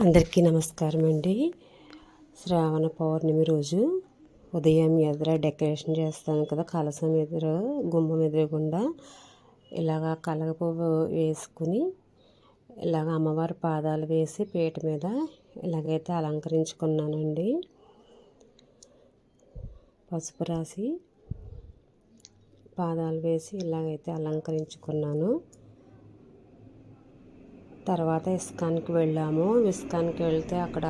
అందరికీ నమస్కారం అండి శ్రావణ పౌర్ణమి రోజు ఉదయం ఎదుర డెకరేషన్ చేస్తాను కదా కలసం ఎదుర గుమ్మం ఎదురకుండా ఇలాగా కలగ పువ్వు వేసుకుని ఇలాగ అమ్మవారి పాదాలు వేసి పీట మీద ఇలాగైతే అలంకరించుకున్నానండి. పసుపు రాసి పాదాలు వేసి ఇలాగైతే అలంకరించుకున్నాను. తర్వాత ఇస్కాన్కి వెళ్ళాము. ఇస్కాన్కి వెళ్తే అక్కడ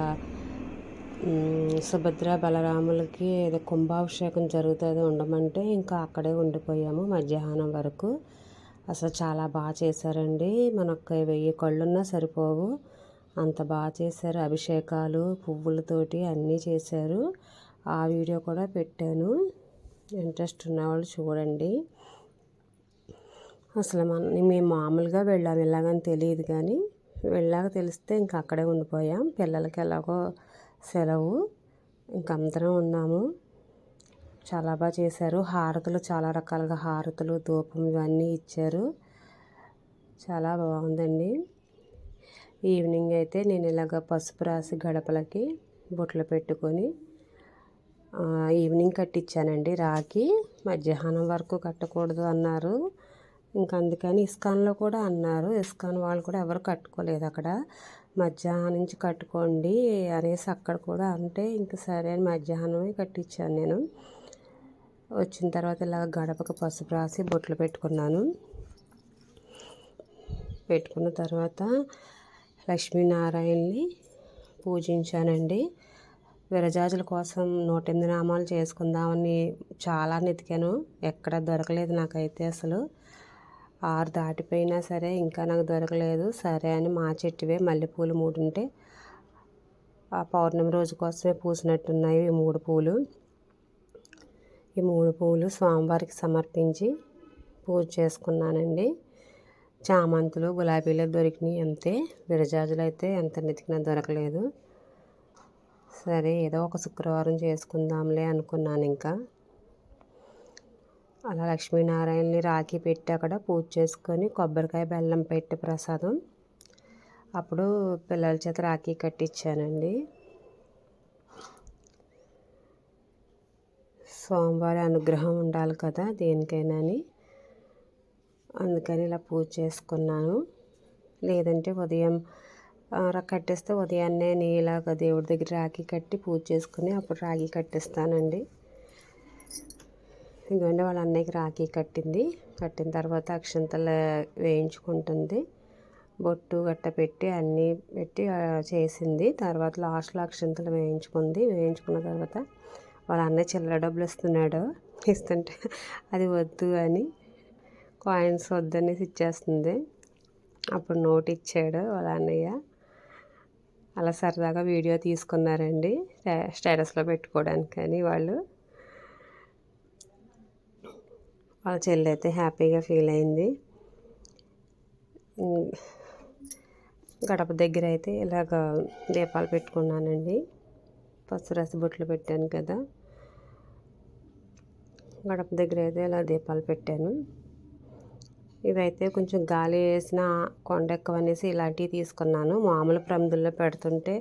సుభద్ర బలరాములకి ఏదో కుంభాభిషేకం జరుగుతుంది ఉండమంటే ఇంకా అక్కడే ఉండిపోయాము మధ్యాహ్నం వరకు. అసలు చాలా బాగా చేశారండి. మనకు వెయ్యి కళ్ళున్నా సరిపోవు. అంత బాగా చేశారు. అభిషేకాలు పువ్వులతోటి అన్నీ చేశారు. ఆ వీడియో కూడా పెట్టాను. ఇంట్రెస్ట్ ఉన్నవాళ్ళు చూడండి. అసలు మన మేము మామూలుగా వెళ్ళాము ఎలాగని తెలియదు కానీ వెళ్ళాక తెలిస్తే ఇంక అక్కడే ఉండిపోయాం. పిల్లలకి ఎలాగో సెలవు ఇంక అందరం ఉన్నాము. చాలా బాగా చేశారు. హారతులు చాలా రకాలుగా హారతులు ధూపం ఇవన్నీ ఇచ్చారు. చాలా బాగుందండి. ఈవినింగ్ అయితే నేను ఇలాగ పసుపు రాసి గడపలకి బొట్లు పెట్టుకొని ఈవినింగ్ కట్టించానండి రాకి మధ్యాహ్నం వరకు కట్టకూడదు అన్నారు. ఇంకా అందుకని ఇస్కాన్లో కూడా అన్నారు. ఇస్కాన్ వాళ్ళు కూడా ఎవరు కట్టుకోలేదు అక్కడ. మధ్యాహ్నం నుంచి కట్టుకోండి అనేసి అక్కడ కూడా అంటే ఇంక సరే అని మధ్యాహ్నమే కట్టించాను నేను. వచ్చిన తర్వాత ఇలా గడపకు పసుపు రాసి బొట్లు పెట్టుకున్నాను. పెట్టుకున్న తర్వాత లక్ష్మీనారాయణని పూజించానండి. విరజాజుల కోసం నూట ఎనిమిది నామాలు చేసుకుందామని చాలా నెతికాను. ఎక్కడ దొరకలేదు నాకైతే అసలు. ఆరు దాటిపోయినా సరే ఇంకా నాకు దొరకలేదు. సరే అని మా చెట్టువే మల్లెపూలు మూడు ఉంటే ఆ పౌర్ణమి రోజు కోసమే పూసినట్టున్నాయి ఈ మూడు పూలు. ఈ మూడు పూలు స్వామివారికి సమర్పించి పూజ చేసుకున్నానండి. చామంతులు గులాబీలు దొరికినాయి అంతే. విరజాజులు అయితే ఎంత వెతికినా దొరకలేదు. సరే ఏదో ఒక శుక్రవారం చేసుకుందాంలే అనుకున్నాను ఇంకా అలా లక్ష్మీనారాయణని రాఖీ పెట్టి అక్కడ పూజ చేసుకొని కొబ్బరికాయ బెల్లం పెట్టి ప్రసాదం. అప్పుడు పిల్లల చేత రాఖీ కట్టించానండి. సోమవారి అనుగ్రహం ఉండాలి కదా దేనికైనా అని. అందుకని ఇలా పూజ చేసుకున్నాను. లేదంటే ఉదయం కట్టేస్తే ఉదయాన్నే నేను ఇలాగ దేవుడి దగ్గర రాఖీ కట్టి పూజ చేసుకుని అప్పుడు రాఖీ కట్టిస్తానండి. ఇదిగోండి వాళ్ళ అన్నయ్యకి రాఖీ కట్టింది. కట్టిన తర్వాత అక్షంతలు వేయించుకుంటుంది. బొట్టు గట్ట పెట్టి అన్నీ పెట్టి చేసింది. తర్వాత లాస్ట్లో అక్షంతలు వేయించుకుంది. వేయించుకున్న తర్వాత వాళ్ళ అన్నయ్య చిల్లర డబ్బులు ఇస్తున్నాడు. ఇస్తుంటే అది వద్దు అని కాయిన్స్ వద్దనేసి ఇచ్చేస్తుంది. అప్పుడు నోట్ ఇచ్చాడు వాళ్ళ అన్నయ్య. అలా సరదాగా వీడియో తీసుకున్నారండి. స్టేటస్లో పెట్టుకోవడానికి కానీ వాళ్ళు. వాళ్ళ చెల్లి అయితే హ్యాపీగా ఫీల్ అయింది. గడప దగ్గర అయితే ఇలాగ దీపాలు పెట్టుకున్నానండి. పసుపు రసి బొట్లు పెట్టాను కదా. గడప దగ్గర అయితే ఇలా దీపాలు పెట్టాను. ఇవైతే కొంచెం గాలి వేసిన కొండ ఎక్కువ అనేసి ఇలాంటివి తీసుకున్నాను. మామూలు ప్రమిదుల్లో పెడుతుంటే